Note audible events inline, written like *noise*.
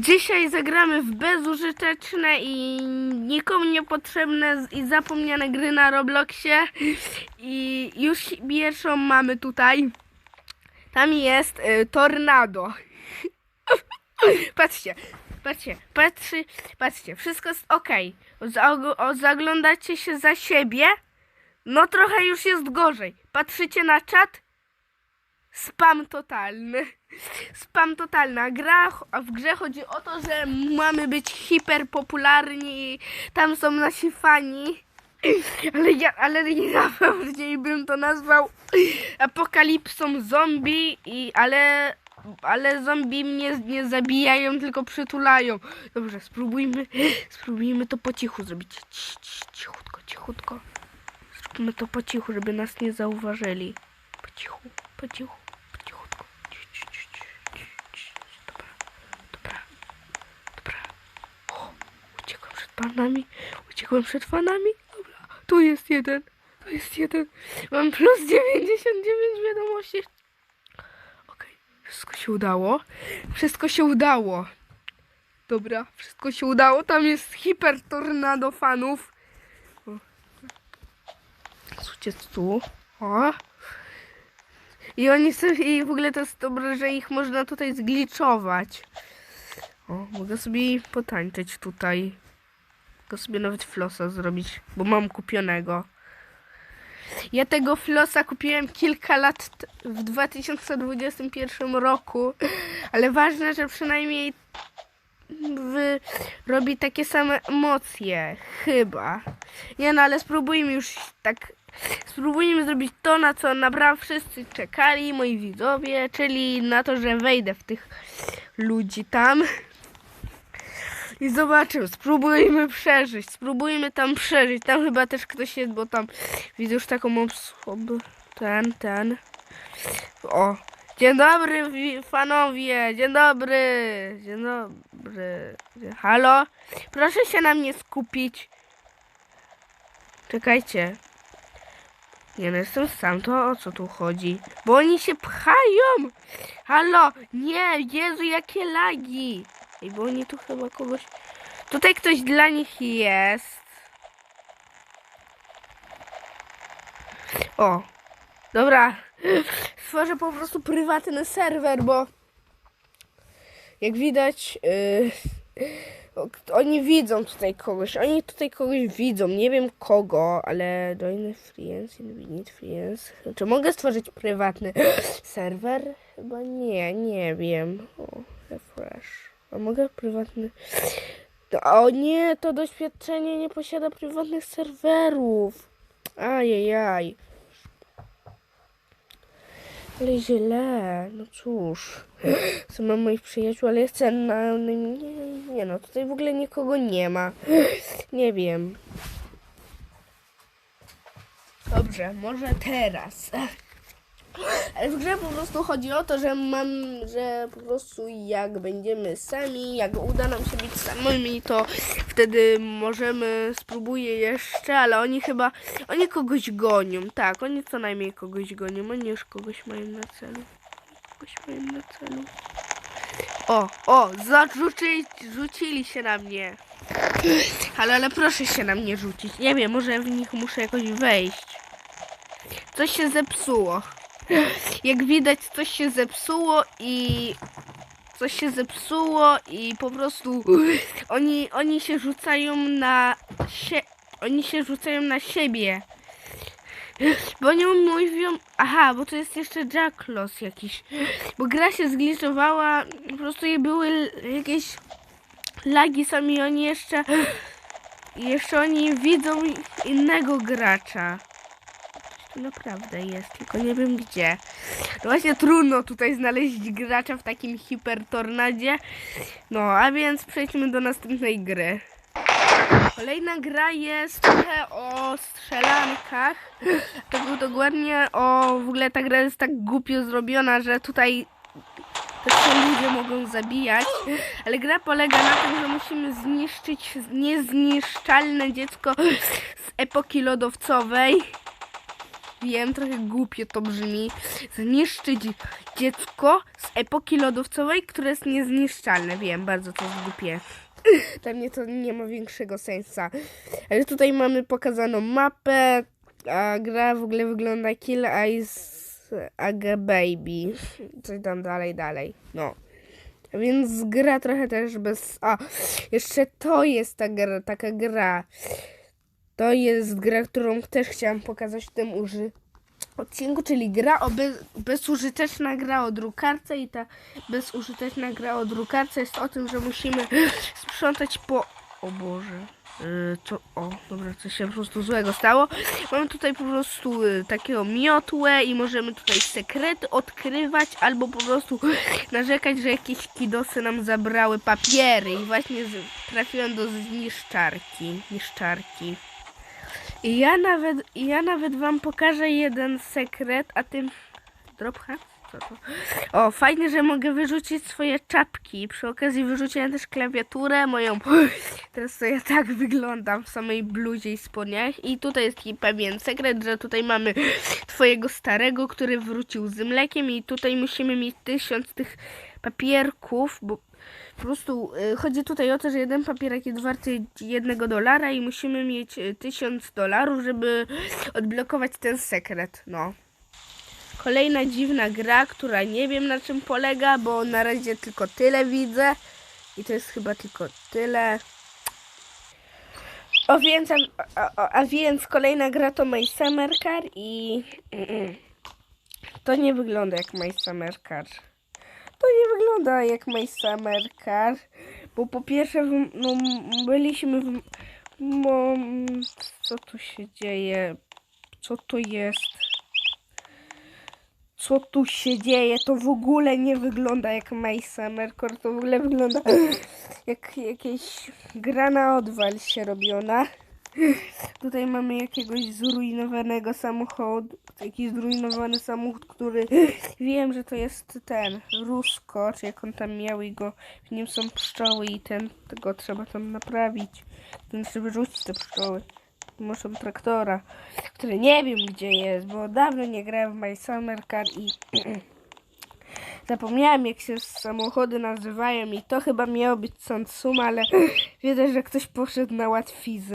Dzisiaj zagramy w bezużyteczne i nikomu niepotrzebne i zapomniane gry na Robloxie. I już pierwszą mamy tutaj. Tam jest y, tornado. *laughs* patrzcie, patrzcie, patrzy, patrzcie, wszystko jest ok. Zaglądacie się za siebie. No trochę już jest gorzej. Patrzycie na czat. Spam totalny. Spam totalna. Gra, w grze chodzi o to, że mamy być hiperpopularni tam są nasi fani. *clears throat* Ale ja, ale ja *laughs* bardziej bym to nazwał apokalipsą zombie, i, ale, ale zombie mnie nie zabijają, tylko przytulają. Dobrze, spróbujmy, *clears throat* spróbujmy to po cichu zrobić. Ci, ci, cichutko, cichutko. Zróbmy to po cichu, żeby nas nie zauważyli. Po cichu, po cichu, po cichutku. Ci, ci, ci, ci, ci, ci. Dobra, dobra, dobra. O, uciekłem przed panami, uciekłem przed fanami. Dobra, tu jest jeden, tu jest jeden. Mam plus 99 wiadomości. Okej, wszystko się udało. Wszystko się udało. Dobra, wszystko się udało. Tam jest hiper tornado fanów. Słuchajcie, tu. O. I oni sobie, i w ogóle to jest dobre, że ich można tutaj zgliczować. O, mogę sobie potańczyć tutaj. Mogę sobie nawet flosa zrobić, bo mam kupionego. Ja tego flosa kupiłem kilka lat w 2021 roku, ale ważne, że przynajmniej robi takie same emocje. Chyba. Nie no, ale spróbujmy już tak. Spróbujmy zrobić to, na co naprawdę wszyscy czekali, moi widzowie, czyli na to, że wejdę w tych ludzi tam. I zobaczymy, spróbujmy przeżyć, spróbujmy tam przeżyć. Tam chyba też ktoś jest, bo tam widzę już taką osobę. Ten, ten. O, Dzień dobry wi- fanowie, dzień dobry, dzień dobry. Halo? Proszę się na mnie skupić. Czekajcie. Nie no, jestem sam, to o co tu chodzi? Bo oni się pchają! Halo! Nie, Jezu, jakie lagi! Ej, bo oni tu chyba kogoś... Tutaj ktoś dla nich jest. O, dobra. Stworzę po prostu prywatny serwer, bo jak widać, yy, oni widzą tutaj kogoś. Oni tutaj kogoś widzą. Nie wiem kogo, ale join friends, invite friends. Czy mogę stworzyć prywatny *gasps* serwer? Chyba nie, nie wiem. O, refresh. A mogę prywatny... O nie, to doświadczenie nie posiada prywatnych serwerów. Ajajaj. Ale źle, no cóż. *gasps* Co mam moich przyjaciół, ale jestem na... Nie, nie no, tutaj w ogóle nikogo nie ma. *sighs* Nie wiem. Dobrze, może teraz. Ale w grze po prostu chodzi o to, że mam, że po prostu jak będziemy sami, jak uda nam się być samymi, to wtedy możemy, spróbuję jeszcze, ale oni chyba, oni kogoś gonią, tak, oni co najmniej kogoś gonią, oni już kogoś mają na celu. Kogoś mają na celu. O, o, zarzucili, rzucili się na mnie. Ale, ale proszę się na mnie rzucić. Nie wiem, może w nich muszę jakoś wejść. Coś się zepsuło. Jak widać, coś się zepsuło i coś się zepsuło i po prostu oni, oni się rzucają na sie, oni się rzucają na siebie. Bo oni mówią, aha, bo to jest jeszcze Jacklos jakiś. Bo gra się zgliczowała, po prostu je były jakieś lagi sami oni jeszcze jeszcze oni widzą innego gracza. Naprawdę jest, tylko nie wiem gdzie. Właśnie trudno tutaj znaleźć gracza w takim hipertornadzie. No, a więc przejdźmy do następnej gry. Kolejna gra jest trochę o strzelankach. Tak dokładnie o... W ogóle ta gra jest tak głupio zrobiona, że tutaj też się ludzie mogą zabijać. Ale gra polega na tym, że musimy zniszczyć niezniszczalne dziecko z epoki lodowcowej. Wiem, trochę głupio to brzmi, zniszczyć dziecko z epoki lodowcowej, które jest niezniszczalne. Wiem, bardzo to jest głupie. Dla mnie to nie ma większego sensa. Ale tutaj mamy pokazaną mapę, a gra w ogóle wygląda Kill Eyes Aga Baby. Coś tam dalej, dalej. No. Więc gra trochę też bez... A, jeszcze to jest ta gra, taka gra. To jest gra, którą też chciałam pokazać w tym uży odcinku, czyli gra o bez, bezużyteczna gra o drukarce i ta bezużyteczna gra o drukarce jest o tym, że musimy *gasps* sprzątać po... O Boże. Yy? O, dobra, coś się po prostu złego stało. Mamy tutaj po prostu y, takiego miotłę i możemy tutaj sekrety odkrywać albo po prostu *gasps* narzekać, że jakieś kidosy nam zabrały papiery i właśnie trafiłem do zniszczarki. Niszczarki. I ja nawet, ja nawet wam pokażę jeden sekret, a tym... Dropha? Co to? O, fajnie, że mogę wyrzucić swoje czapki. Przy okazji wyrzuciłem też klawiaturę moją. Teraz to ja tak wyglądam w samej bluzie i spodniach. I tutaj jest taki pewien sekret, że tutaj mamy twojego starego, który wrócił z mlekiem i tutaj musimy mieć tysiąc tych papierków, bo po prostu y, chodzi tutaj o to, że jeden papierek jest warty jednego dolara i musimy mieć y, tysiąc dolarów, żeby odblokować ten sekret. No. Kolejna dziwna gra, która nie wiem na czym polega, bo na razie tylko tyle widzę. I to jest chyba tylko tyle. O więc, a, a, a więc kolejna gra to My Summer Car i to nie wygląda jak My Summer Car. To nie wygląda jak My Summer Car, bo po pierwsze no, byliśmy w... Co tu się dzieje? Co to jest? Co tu się dzieje? To w ogóle nie wygląda jak My Summer Car, to w ogóle wygląda *laughs* jak jakieś gra na odwal się robiona. Tutaj mamy jakiegoś zrujnowanego samochodu, jakiś zrujnowany samochód, który wiem, że to jest ten Rusko, czy jak on tam miał i go, w nim są pszczoły i ten, tego trzeba tam naprawić. Trzeba wyrzucić te pszczoły. Muszą traktora, który nie wiem gdzie jest, bo dawno nie grałem w My Summer Car i *clears throat* zapomniałem jak się samochody nazywają i to chyba miało być Sansuma, ale *clears throat* widzę, że ktoś poszedł na łatwizę.